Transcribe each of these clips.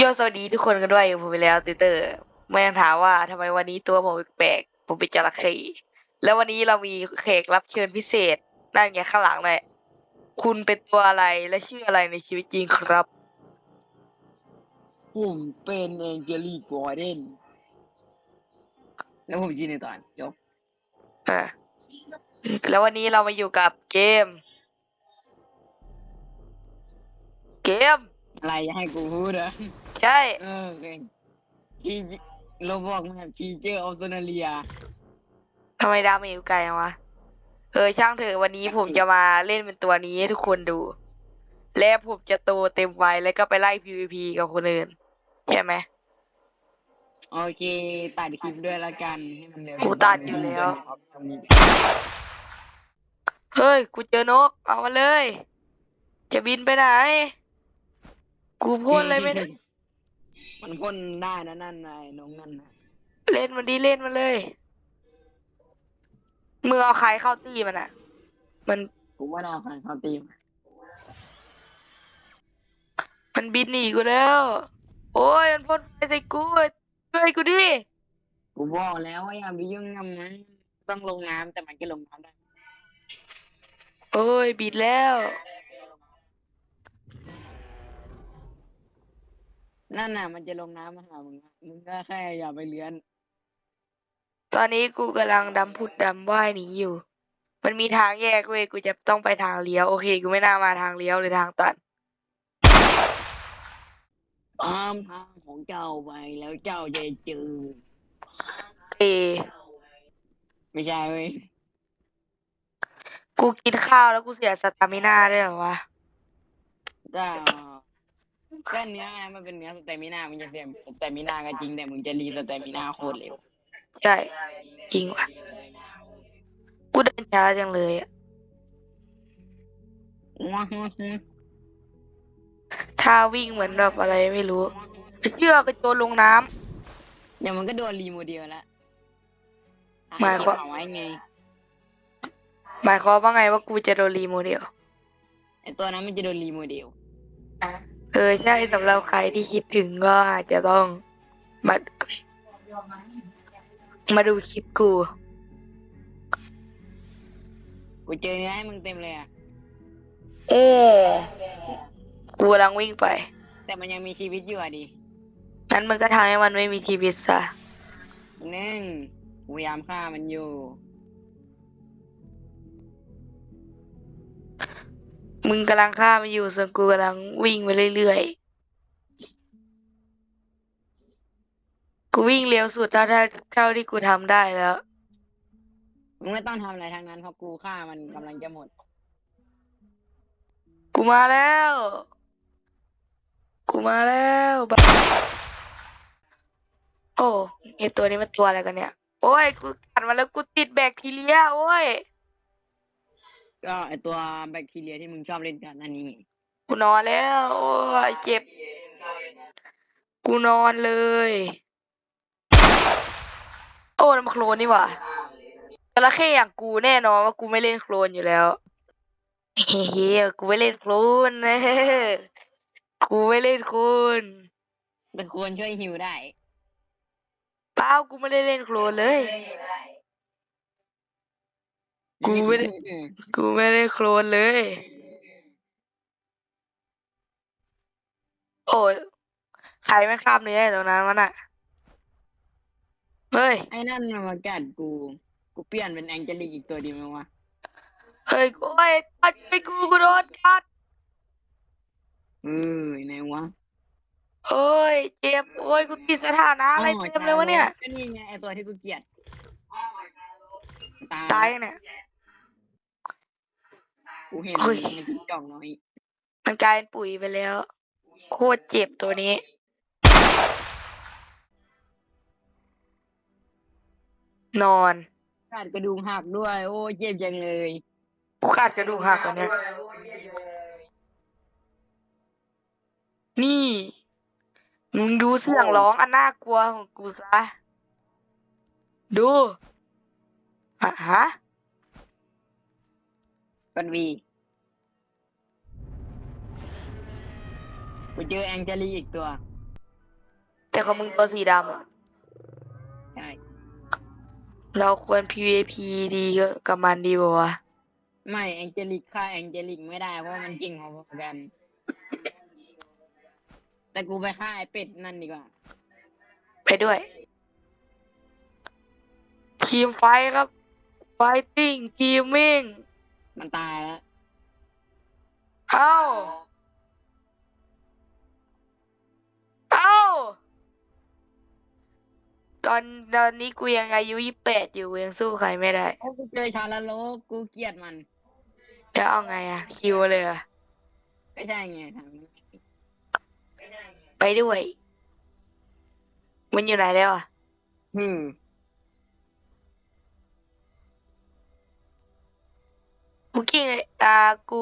โยสวัสดีทุกคนกันด้วยผมไปแล้วติเตอร์ไม่ต้องถามว่าทำไมวันนี้ตัวผมแปลกๆผมเป็นจระเข้แล้ววันนี้เรามีแขกรับเชิญพิเศษนั่นไงข้างหลังเลยคุณเป็นตัวอะไรและชื่ออะไรในชีวิตจริงครับ ผมเป็นแองเจลีกวอร์เดนแล้วผมจีนในตอนจบอะแล้ววันนี้เรามาอยู่กับเกม เกม อะไรจะให้กูพูดเหรอ ใช่ เออโอเคคีโรบอกมาคีเจอร์ออสเตรเลียทำไมดาวมาอยู่ไกลจังวะ เออช่างเถอะวันนี้ผมจะมาเล่นเป็นตัวนี้ให้ทุกคนดู และผมจะโตเต็มวัยแล้วก็ไปไล่ PVP กับคนอื่น ใช่ไหม โอเค ตัดคลิปด้วยละกันให้มันเร็วกูตัดอยู่แล้ว เฮ้ย กูเจอนก เอามาเลย จะบินไปไหน กูพ่นเลยไม่ได้ มันพ่นได้นะนั่นนายน้องนั่นนะเล่นมันดีเล่นมันเลยมือเอาใครเข้าตีมันอะ มันกูว่าเอาใครเขาตีมมันบินหนีกูแล้ว โอ้ยมันพ่นไฟใส่กูช่วยกูดิกูบอกแล้วว่าอย่าไปยุ่งกับมันต้องลงน้ำแต่มันก็ลงน้ำได้โอ้ยบิดแล้ว นั่นน่ะ มันจะลงน้ำมาหามึงอะมึงก็แค่อย่าไปเลื้อนตอนนี้กูกำลังดำพุดดำว่ายหนีอยู่ มันมีทางแยกเว้ย กูจะต้องไปทางเลี้ยว โอเค กูไม่น่ามาทางเลี้ยวหรือทางตันตามทางของเจ้าไปแล้วเจ้าจะเจอเอ ไม่ใช่เว้ยกูกินข้าวแล้วกูเสียสตามิน่าได้วยเหรอวะก็ ก็เนื้อไงมันเป็นเนื้อสเตมินามันจะเสียสเตมินาก็จริงแต่มึงจะรีสเตมินาโคตรเร็ว ใช่ จริงว่ะ กูเดินช้าจังเลยอะว้าวท่าวิ่งเหมือนแบบอะไรไม่รู้เชือกกระโจนลงน้ำเดี๋ยวมันก็โดนรีโมเดลแล้วหมายความเอไว้ไง หมายความว่าไงว่ากูจะโดนรีโมเดลไอตัวนั้นมันจะโดนรีโมเดล เออใช่สำหรับใครที่คิดถึงก็อาจจะต้องมามาดูคลิปกูกูเจอเนื้อให้มึงเต็มเลยอะโอ้กูกำลังวิ่งไป แต่มันยังมีชีวิตอยู่อะดิงั้นมึงก็ทำให้มันไม่มีชีวิตซะหนึ่งกูพยายามฆ่ามันอยู่ มึงกำลังฆ่ามันอยู่ส่วนกูกำลังวิ่งไปเรื่อยๆ กูวิ่งเร็วสุดเท่าเท่าเท่าที่กูทำได้แล้ว มึงไม่ต้องทำอะไรทั้งนั้นเพราะกูฆ่ามันกำลังจะหมด กูมาแล้ว กูมาแล้วบะโอ้ไอตัวนี้มันตัวอะไรกันเนี่ย โอ้ย กูกัดมาแล้วกูติดแบคทีเรียโอ้ย ก็ไอตัวแบคทีเรียที่มึงชอบเล่นกันนั่นนี่ไงกูนอนแล้ว โอ้ยเจ็บ กูนอนเลย โอ้น้ำโคลนนี่หว่าจระเข้อย่างกูแน่นอนว่ากูไม่เล่นโคลนอยู่แล้วเฮ้ยกูไม่เล่นโคลนนะกูไม่เล่นโคลนแต่ควรช่วยฮิวได้เปล่ากูไม่ได้เล่นโคลนเลย กูไม่ได้ กูไม่ได้โคลนเลย โอ้ยใครไม่ข้ามเนื้ออยู่ตรงนั้นวะน่ะ เฮ้ย ไอ้นั่นน่ะมากัดกู กูเปลี่ยนเป็นแองเจลิกอีกตัวดีไหมวะ เฮ้ยโอ้ยตัดไปกูกูโดนกัดเออไหนวะโอ้ย เจ็บ โอ้ย กูติดสถานะอะไรอ๋อเต็มเลยวะเนี่ย ก็นี่ไงไอตัวที่กูเกลียด ตายยังเนี่ย กูเห็นเฮ้ยในทิกจอกน้อยมันกลายเป็นปุ๋ยไปแล้ว โคตรเจ็บตัวนี้ นอนขาดกระดูกหักด้วย โอ้เจ็บจังเลยกูขาดกระดูกหักตัวเนี้ยนี่มึงดูเสียงร้องอันน่ากลัวของกูซะ ดูอะฮะ กันวีกูเจอแองเจลีอีกตัว แต่ของมึงตัวสีดำอะใช่ เราควร PVP ดีกับมันดีกว่าวะไม่แองเจลิกฆ่าแองเจลิกไม่ได้เพราะว่ามันเก่งพอๆกัน แต่กูไปฆ่าไอ้เป็ดนั่นดีกว่า ไปด้วย ทีมไฟท์ครับ ไฟติ้ง ทีมมิ่ง มันตายแล้วเอ้าเอ้า ตอนตอนนี้กูยังอายุยี่แปดอยู่กูยังสู้ใครไม่ได้โอ้กูเจอชาลาโลกูเกลียดมัน จะเอาไงอะคิวเลยอะก็ใช่ไงทางไปด้วย มันอยู่ไหนแล้วอะฮึม กูกิ้งเลยอ่ากู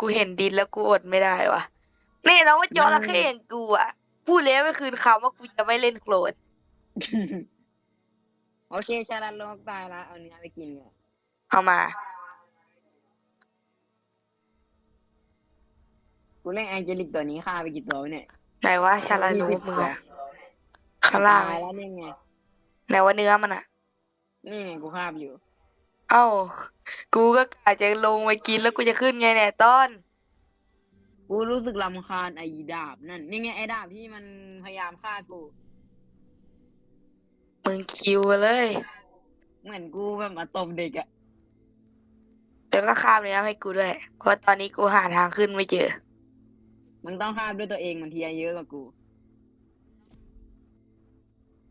กูเห็นดินแล้วกูอดไม่ได้วะนี่เราว่าจระเข้อย่างกูอะพูดแล้วไม่คืนคำว่ากูจะไม่เล่นโคลนโอเคชาลาโลตายละเอาเนื้อไปกินก่อนเอามา กูเล่นแองเจลิกตัวนี้ฆ่าไปกี่ตัววะเนี่ยไหนวะชาลาลูปมึงอะข้างล่างตายแล้วนี่ไงไหนว่าเนื้อมันอะนี่ไงกูฆ่าไปอยู่ เอ้า กูก็กะจะลงไปกินแล้วกูจะขึ้นไงเนี่ยต้น กูรู้สึกลำคาญไอ้ดาบนั่นนี่ไงไอ้ดาบที่มันพยายามฆ่ากู มึงคิวเลย เหมือนกูแบบมาตบเด็กอะแต่ก็ข้ามเลยนะให้กูด้วย เพราะตอนนี้กูหาทางขึ้นไม่เจอ มึงต้องฆ่าด้วยตัวเองมันทีเยอะกว่ากู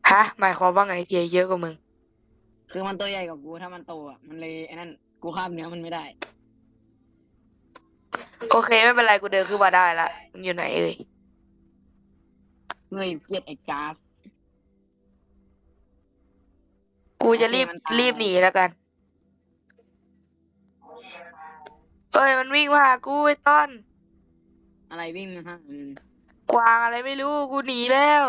ฮะ หมายความว่าไงเทียเยอะกว่ามึง คือมันตัวใหญ่กว่ากูถ้ามันโตอะมันเลยไอ้นั่นกูคาบเนื้อมันไม่ได้ โอเคไม่เป็นไรกูเดินขึ้นมาได้ละมึงอยู่ไหนเอ่ยเฮ้ยเกลียดไอ้ก๊าซ กูจะรีบโอเคมันตายรีบหนีแล้วกัน เอ้ยมันวิ่งมาหากูไอ้ต้น อะไรวิ่งมาฮะอืมกวางอะไรไม่รู้กูหนีแล้ว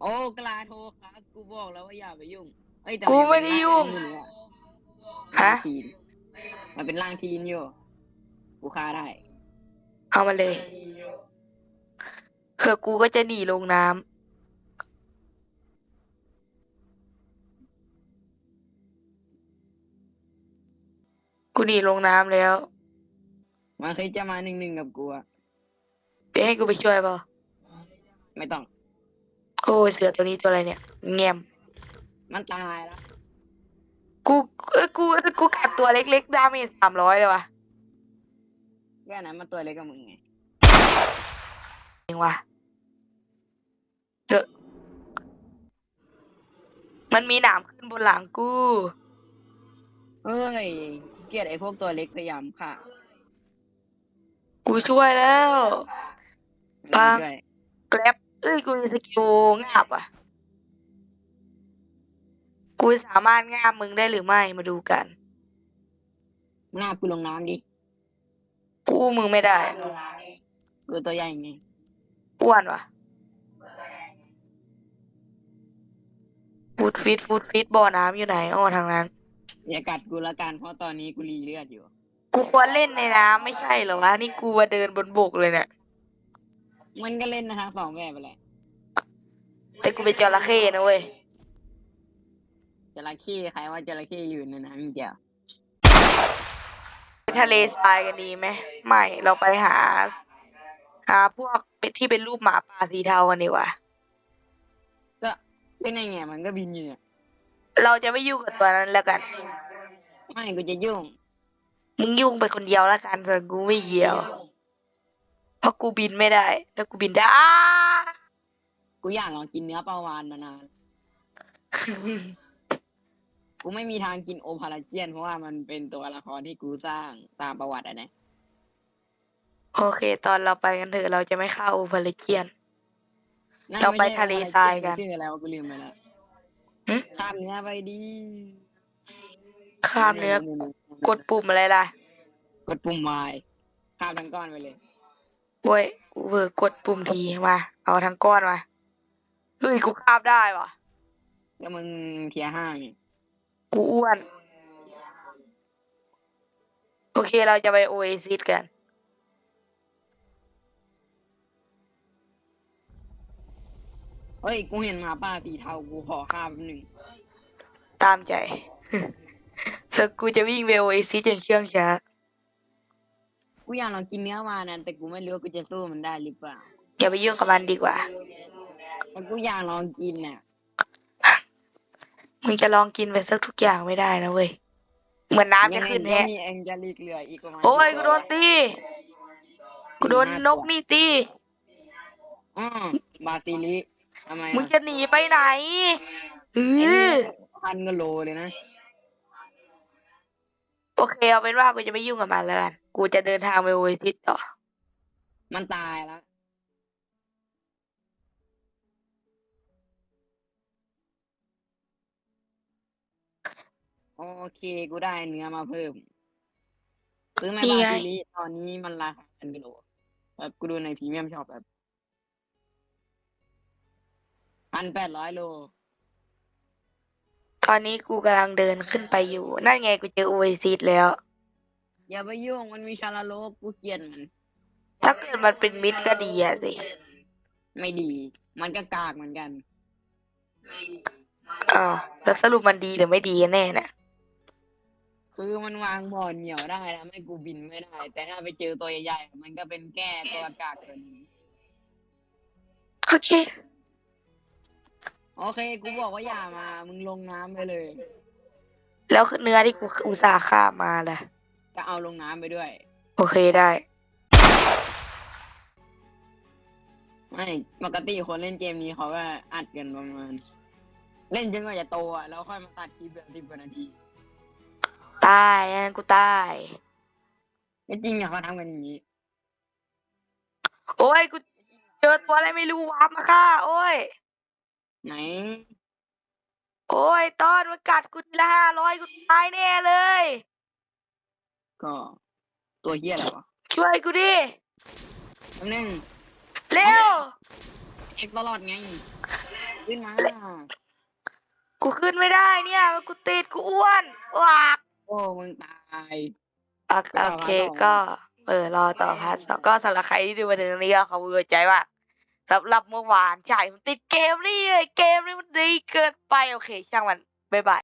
โอ้กลาโทครับกูบอกแล้วว่าอย่าไปยุ่งเอ้ยแต่กูนไม่ได้ยุ่งเป็นร่าฮะร่างทีนมันเป็นร่างทีนอยู่กูฆ่าได้ เอามาเลยคือกูก็จะหนีลงน้ำกูหนีลงน้ำแล้ว มันเคยจะมาหนึ่งหนึ่งกับกูอะเดี๋ยวให้กูไปช่วยเปล่าไม่ต้อง โอ้ยเสือตัวนี้ตัวอะไรเนี่ย แงม มันตายแล้วกูเอ้ยกูกูกัดตัวเล็กๆ ดาเมจสามร้อยเลยวะแค่นั้นมันตัวเล็กกับมึงไงเองวะเดอะมันมีหนามขึ้นบนหลังกู เอ้ยเกลียดไอ้พวกตัวเล็กพยายามค่ะกูช่วยแล้ว ปัง ด้วย แกร็บเอ้ย กูมีสกิลงาบอะ กูสามารถงาบมึงได้หรือไม่มาดูกัน หน้ากูลงน้ำดิกูอู้มึงไม่ได้กูตัวใหญ่ไงอ้วนวะฟูดฟิตฟูดฟิตบ่อน้ำอยู่ไหนอ้อทางนั้น อย่ากัดกูละกันเพราะตอนนี้กูรีเลือดอยู่ กูควรเล่นในน้ำไม่ใช่เหรอวะนี่กูมาเดินบนบกเลยเนี่ยมันก็เล่นนะทั้งสองแบบไปแหละแต่กูเป็นจระเข้นะเว้ย จระเข้ใครว่าจระเข้อยู่ในน้ำมีเดียวไปทะเลทรายกันดีไหมไม่ เราไปหา หาพวกเป็นที่เป็นรูปหมาป่าสีเทากันดีกว่า ก็เป็นไงไงมันก็บินอยู่เนี่ยเราจะไม่ยุ่งกับตัวนั้นแล้วกัน ไม่กูจะยุ่ง มึงยุ่งไปคนเดียวแล้วกันส่วนกูไม่เกี่ยว เพราะกูบินไม่ได้ถ้ากูบินได้อ้ากูอยากลองกินเนื้อปลาวานมานาน กูไม่มีทางกินโอพาราเจียน เพราะว่ามันเป็นตัวละครที่กูสร้างตามประวัติอะนะโอเค ตอนเราไปกันเถอะเราจะไม่เข้าอุพาเลเจียน นั่นเราไปม่ใช่ทะเลทรายกัน ชื่ออะไรวะกูลืมไปแล้วหึข้ามเนื้อไปดีข้ามเนื้อกดปุ่มอะไรล่ะกดปุ่มวายข้ามทั้งก้อนไปเลย โว้ยกูเผลอกดปุ่มทีมา เอาทั้งก้อนมาเฮ้ยกูข้ามได้ว่ะก็มึงเทียร์ห้าไง กูอ้วน โอเคเราจะไปโอเอซิสกันเอ้ย กูเห็นหมาป่าสีเทากูขอข้ามแป๊บหนึ่ง ตามใจส่วนกูจะวิ่งเวลไอซิอย่างเชื่องช้า กูอยากลองกินเนื้อมานะแต่กูไม่รู้ว่ากูจะสู้มันได้หรือเปล่าอย่าไปยุ่งกับมันดีกว่า แต่กูอยากลองกินน่ะ มึงจะลองกินไปสักทุกอย่างไม่ได้นะเว้ย เหมือนน้ำจะขึ้นยัแฮะงมีแองเจลิกเหลืออีกประมาณโอ้ย10กูโดนตี กูโดนนกนี่ตี อืมบาซิลิทำไมมึงอะจะหนีไปไหนเอไอ้นี่อพันกะโลเลยนะ โอเคเอาเป็นว่ากูจะไม่ยุ่งกับมันแล้วกัน กูจะเดินทางไปโอเอซิสต่อ มันตายแล้ว โอเค กูได้เนื้อมาเพิ่มซื้อมานี่บาไงซิลิตอนนี้มันราคาพันกิโลแบบกูดูในพรีเมียมช็อปแบบพันแปดร้อยโล ตอนนี้กูกำลังเดินขึ้นไปอยู่ นั่นไงกูเจอโอเอซิสแล้ว อย่าไปยุ่งมันมีชาลาโลกกูเกลียดมัน ถ้าเกิดมันเป็นมิตรก็ดีอะสิ ไม่ดี มันก็กากเหมือนกัน อ้าวแล้วสรุปมันดีหรือไม่ดีกันแน่เนี่ย คือมันวางบ่อนเหนียวได้ทำให้กูบินไม่ได้ แต่ถ้าไปเจอตัวใหญ่ๆมันก็เป็นแก้ตัวกากตัวนี้โอเค โอเค กูบอกว่าอย่ามา มึงลงน้ำไปเลย แล้วเนื้อที่กูอุตส่าห์ฆ่ามาล่ะ ก็เอาลงน้ำไปด้วย โอเคได้ ไม่ปกติคนเล่นเกมนี้เขาก็อัดกันประมาณ เล่นจนกว่าจะโตอะแล้วค่อยมาตัดคลิปแบบสิบกว่านาที ตายอันนั้นกูตาย ไม่จริงอะเขาทำกันอย่างนี้ โอ้ยกูเจอตัวอะไรไม่รู้วาร์ปมาฆ่าโอ้ย ไหน โอ้ยตอนมันกัดกูทีละห้าร้อยกูตายแน่เลย ก็ตัวเฮียอะไรวะช่วยกูดิแป๊บนึงเร็วเอ็กตลอดไง ขึ้นมา กูขึ้นไม่ได้เนี่ย กูติดกูอ้วนวาก โอ้มึงตาย โอเคโอเคก็ เออรอต่อพาร์ทสองก็สำหรับใครที่ดูมาถึงตรงนี้ก็ขอบคุณหัวใจมากสำหรับเมื่อวานใช่ผมติดเกมนี่เลยเกมนี่มันดีเกินไปโอเค ช่างมันบ๊ายบาย